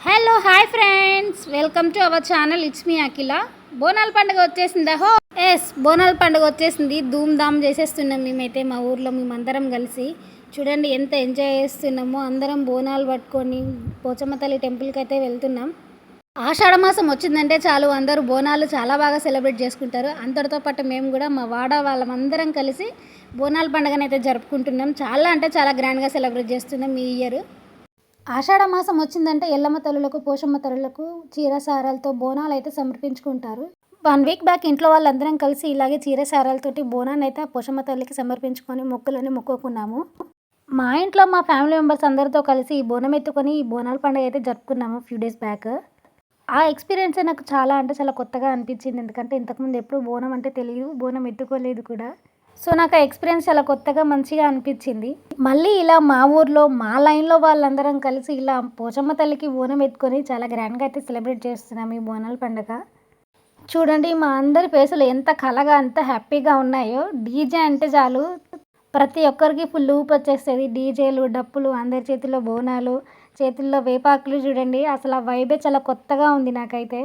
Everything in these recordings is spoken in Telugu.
Hello hi friends welcome to our channel it's me Akhila బోనాల పండుగ వచ్చేసిందా? హో! ఎస్ బోనాల పండుగ వచ్చేసింది. ధూమ్ ధామ్ చేసేస్తున్నాం మేమైతే మా ఊర్లో మేమందరం కలిసి. చూడండి ఎంత ఎంజాయ్ చేస్తున్నామో. అందరం బోనాలు పట్టుకొని పోచమ్మ తల్లి టెంపుల్కి అయితే వెళ్తున్నాం. ఆషాఢ మాసం వచ్చిందంటే చాలు. అందరూ బోనాలు చాలా బాగా సెలబ్రేట్ చేసుకుంటారు. అందరితో పాటు మేము కూడా మా వాడ వాళ్ళమందరం కలిసి బోనాల పండుగను అయితే జరుపుకుంటున్నాం. చాలా అంటే చాలా గ్రాండ్గా సెలబ్రేట్ చేస్తున్నాం ఈ ఇయర్ ఆషాఢ మాసం వచ్చిందంటే ఎల్లమ్మ తల్లులకు పోషమ్మ తల్లులకు చీరసారాలతో బోనాలు అయితే సమర్పించుకుంటారు. వన్ వీక్ బ్యాక్ ఇంట్లో వాళ్ళందరం కలిసి ఇలాగే చీరసారాలతోటి బోనాన్ని అయితే ఆ పోషమ్మ తల్లికి సమర్పించుకొని మొక్కులని మొక్కుకున్నాము. మా ఇంట్లో మా ఫ్యామిలీ మెంబర్స్ అందరితో కలిసి ఈ బోనం ఎత్తుకొని ఈ బోనాల పండుగ అయితే జరుపుకున్నాము ఫ్యూ డేస్ బ్యాక్. ఆ ఎక్స్పీరియన్స్ నాకు చాలా అంటే చాలా కొత్తగా అనిపించింది. ఎందుకంటే ఇంతకుముందు ఎప్పుడు బోనం అంటే తెలియదు బోనం ఎత్తుకోలేదు కూడా. సో నాకు ఆ ఎక్స్పీరియన్స్ చాలా కొత్తగా మంచిగా అనిపించింది. మళ్ళీ ఇలా మా ఊర్లో మా లైన్లో వాళ్ళందరం కలిసి ఇలా పోచమ్మ తల్లికి బోనం ఎత్తుకొని చాలా గ్రాండ్గా అయితే సెలబ్రేట్ చేస్తున్నాం ఈ బోనాల పండుగ. చూడండి మా అందరి ఫేసులు ఎంత కలగా ఎంత హ్యాపీగా ఉన్నాయో. డీజే అంటే చాలు. ప్రతి ఒక్కరికి ఫుల్ ఊపు వచ్చేస్తుంది. డీజేలు డప్పులు అందరి చేతిలో బోనాలు చేతుల్లో వేపాకులు చూడండి. అసలు ఆ వైబే చాలా కొత్తగా ఉంది నాకైతే.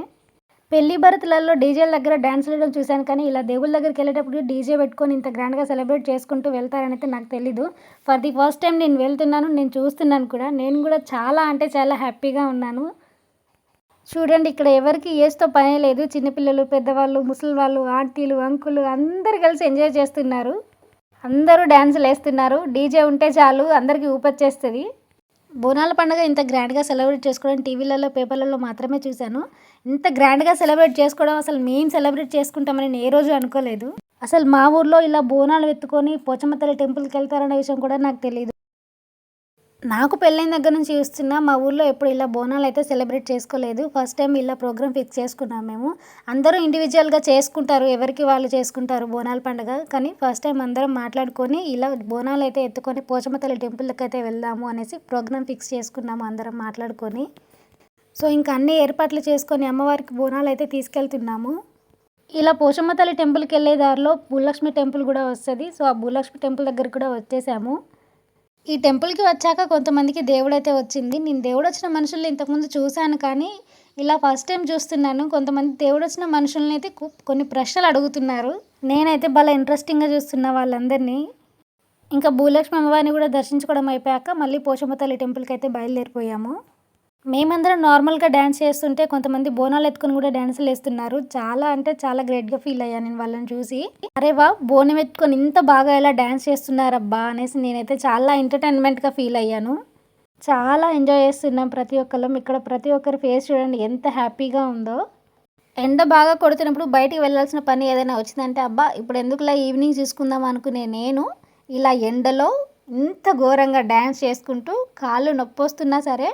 పెళ్ళి భరతులలో డీజేల దగ్గర డ్యాన్స్ వేయడం చూశాను కానీ ఇలా దేవుళ్ళ దగ్గరికి వెళ్ళేటప్పుడు డీజే పెట్టుకొని ఇంత గ్రాండ్గా సెలబ్రేట్ చేసుకుంటూ వెళ్తారనేది నాకు తెలీదు. ఫర్ ది ఫస్ట్ టైం నేను వెళ్తున్నాను నేను చూస్తున్నాను కూడా. నేను కూడా చాలా అంటే చాలా హ్యాపీగా ఉన్నాను. చూడండి ఇక్కడ ఎవరికి ఏస్తో పనే లేదు. చిన్నపిల్లలు పెద్దవాళ్ళు ముసలి వాళ్ళు ఆంటీలు అంకులు అందరు కలిసి ఎంజాయ్ చేస్తున్నారు. అందరూ డ్యాన్సులు వేస్తున్నారు డీజే ఉంటే చాలు అందరికీ ఊపొచ్చేస్తుంది. బోనాల పండుగ ఇంత గ్రాండ్గా సెలబ్రేట్ చేసుకోవడం టీవీలలో పేపర్లలో మాత్రమే చూశాను. ఇంత గ్రాండ్గా సెలబ్రేట్ చేసుకోవడం అసలు మేము సెలబ్రేట్ చేసుకుంటామని నేను ఏ రోజు అనుకోలేదు. అసలు మా ఊర్లో ఇలా బోనాలు ఎత్తుకొని పోచమ్మ తల్లి టెంపుల్కి వెళ్తారనే విషయం కూడా నాకు తెలియదు నాకు పెళ్ళైన దగ్గర నుంచి చూస్తున్నా మా ఊర్లో ఎప్పుడు ఇలా బోనాలు అయితే సెలబ్రేట్ చేసుకోలేదు. ఫస్ట్ టైం ఇలా ప్రోగ్రామ్ ఫిక్స్ చేసుకున్నాం మేము. అందరూ ఇండివిజువల్గా చేసుకుంటారు ఎవరికి వాళ్ళు చేసుకుంటారు బోనాల పండుగ. కానీ ఫస్ట్ టైం అందరం మాట్లాడుకొని ఇలా బోనాలు అయితే ఎత్తుకొని పోచమతల్లి టెంపుల్కి అయితే వెళ్దాము అనేసి ప్రోగ్రామ్ ఫిక్స్ చేసుకున్నాము అందరం మాట్లాడుకొని. సో ఇంకా అన్ని ఏర్పాట్లు చేసుకొని అమ్మవారికి బోనాలు అయితే తీసుకెళ్తున్నాము. ఇలా పోచమ్మ తల్లి టెంపుల్కి వెళ్ళే దారిలో భూలక్ష్మి టెంపుల్ కూడా వస్తుంది. సో ఆ భూలక్ష్మి టెంపుల్ దగ్గర కూడా వచ్చేసాము. ఈ టెంపుల్కి వచ్చాక కొంతమందికి దేవుడైతే వచ్చింది. నేను దేవుడు వచ్చిన మనుషుల్ని ఇంతకుముందు చూశాను కానీ ఇలా ఫస్ట్ టైం చూస్తున్నాను. కొంతమంది దేవుడు వచ్చిన మనుషుల్ని అయితే కొన్ని ప్రశ్నలు అడుగుతున్నారు. నేనైతే భలే ఇంట్రెస్టింగ్గా చూస్తున్నా వాళ్ళందరినీ. ఇంకా భూలక్ష్మి అమ్మవారిని కూడా దర్శించుకోవడం అయిపోయాక మళ్ళీ పోషమతల్లి తల్లి టెంపుల్కి అయితే బయలుదేరిపోయాము. మేమందరం నార్మల్గా డ్యాన్స్ చేస్తుంటే కొంతమంది బోనాలు ఎత్తుకొని కూడా డ్యాన్సులు వేస్తున్నారు. చాలా అంటే చాలా గ్రేట్గా ఫీల్ అయ్యాను నేను వాళ్ళని చూసి. అరే వా బోనం ఎత్తుకొని ఇంత బాగా ఎలా డ్యాన్స్ చేస్తున్నారబ్బా అనేసి నేనైతే చాలా ఎంటర్టైన్మెంట్గా ఫీల్ అయ్యాను. చాలా ఎంజాయ్ చేస్తున్నాం ప్రతి ఒక్కళ్ళం. ఇక్కడ ప్రతి ఒక్కరి ఫేస్ చూడండి ఎంత హ్యాపీగా ఉందో. ఎండ బాగా కొడుతున్నప్పుడు బయటికి వెళ్ళాల్సిన పని ఏదైనా వచ్చిందంటే అబ్బా ఇప్పుడు ఎందుకులా ఈవినింగ్ చూసుకుందాం అనుకునే నేను? ఇలా ఎండలో ఇంత ఘోరంగా డ్యాన్స్ చేసుకుంటూ కాళ్ళు నొప్పి వస్తున్నా సరే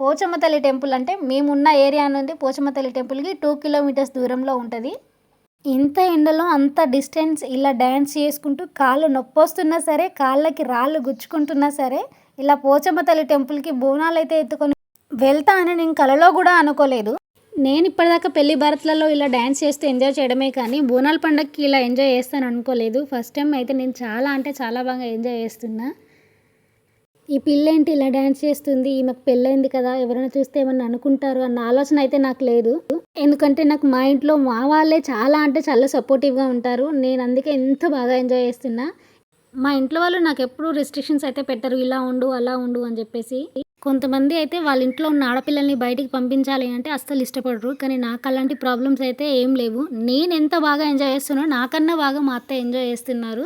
పోచమ్మ తల్లి టెంపుల్ అంటే మేమున్న ఏరియా నుండి పోచమ్మ తల్లి టెంపుల్కి టూ కిలోమీటర్స్ దూరంలో ఉంటుంది. ఇంత ఎండలో అంత డిస్టెన్స్ ఇలా డ్యాన్స్ చేసుకుంటూ కాళ్ళు నొప్పి వస్తున్నా సరే కాళ్ళకి రాళ్ళు గుచ్చుకుంటున్నా సరే ఇలా పోచమ్మ తల్లి టెంపుల్కి బోనాలు అయితే ఎత్తుకొని వెళ్తా అని నేను కలలో కూడా అనుకోలేదు. నేను ఇప్పటిదాకా పెళ్ళి భారత్లలో ఇలా డ్యాన్స్ చేస్తూ ఎంజాయ్ చేయడమే కానీ బోనాల పండగకి ఇలా ఎంజాయ్ చేస్తాను అనుకోలేదు ఫస్ట్ టైం అయితే నేను చాలా అంటే చాలా బాగా ఎంజాయ్ చేస్తున్నా. ఈ పిల్ల ఏంటి ఇలా డ్యాన్స్ చేస్తుంది? ఈమెకు పెళ్ళైంది కదా ఎవరైనా చూస్తే ఏమన్నా అనుకుంటారు అన్న ఆలోచన అయితే నాకు లేదు. ఎందుకంటే నాకు మా ఇంట్లో మా వాళ్ళే చాలా అంటే చాలా సపోర్టివ్గా ఉంటారు. నేను అందుకే ఎంత బాగా ఎంజాయ్ చేస్తున్నా. మా ఇంట్లో వాళ్ళు నాకు ఎప్పుడూ రెస్ట్రిక్షన్స్ అయితే పెట్టరు. ఇలా ఉండు అలా ఉండు అని చెప్పేసి. కొంతమంది అయితే వాళ్ళ ఇంట్లో ఉన్న ఆడపిల్లల్ని బయటికి పంపించాలి అంటే అస్సలు ఇష్టపడరు. కానీ నాకు అలాంటి ప్రాబ్లమ్స్ అయితే ఏం లేవు. నేను ఎంత బాగా ఎంజాయ్ చేస్తున్నానో నాకన్నా బాగా మా అత్త ఎంజాయ్ చేస్తున్నారు.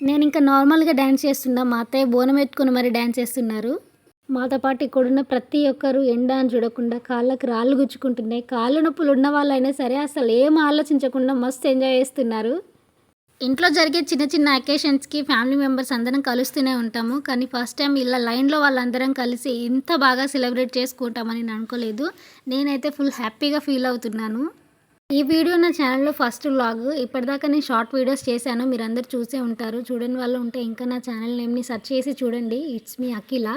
నేను ఇంకా నార్మల్గా డ్యాన్స్ చేస్తున్నా. మా అత్తయ్య బోనం ఎత్తుకుని మరి డ్యాన్స్ చేస్తున్నారు. మాతో పాటు ఇక్కడున్న ప్రతి ఒక్కరు ఎండ అని చూడకుండా కాళ్ళకి రాళ్ళు గుచ్చుకుంటున్నాయి. కాళ్ళు నొప్పులు ఉన్న వాళ్ళైనా సరే అసలు ఏం ఆలోచించకుండా మస్తు ఎంజాయ్ చేస్తున్నారు. ఇంట్లో జరిగే చిన్న చిన్న అకేషన్స్కి ఫ్యామిలీ మెంబర్స్ అందరం కలుస్తూనే ఉంటాము. కానీ ఫస్ట్ టైం ఇలా లైన్లో వాళ్ళందరం కలిసి ఇంత బాగా సెలబ్రేట్ చేసుకుంటామని నేను అనుకోలేదు. నేనైతే ఫుల్ హ్యాపీగా ఫీల్ అవుతున్నాను. ఈ వీడియో నా ఛానల్లో ఫస్ట్ వ్లాగ్. ఇప్పటిదాకా నేను షార్ట్ వీడియోస్ చేశాను. మీరు అందరు చూసే ఉంటారు. చూడని వాళ్ళు ఉంటే ఇంకా నా ఛానల్ నేమ్ని సెర్చ్ చేసి చూడండి. It's me Akhila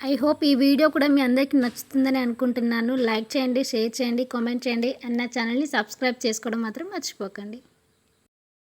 I hope ఈ వీడియో కూడా మీ అందరికీ నచ్చుతుందని అనుకుంటున్నాను. లైక్ చేయండి షేర్ చేయండి కామెంట్ చేయండి అండ్ నా ఛానల్ని సబ్స్క్రైబ్ చేసుకోవడం మాత్రం మర్చిపోకండి.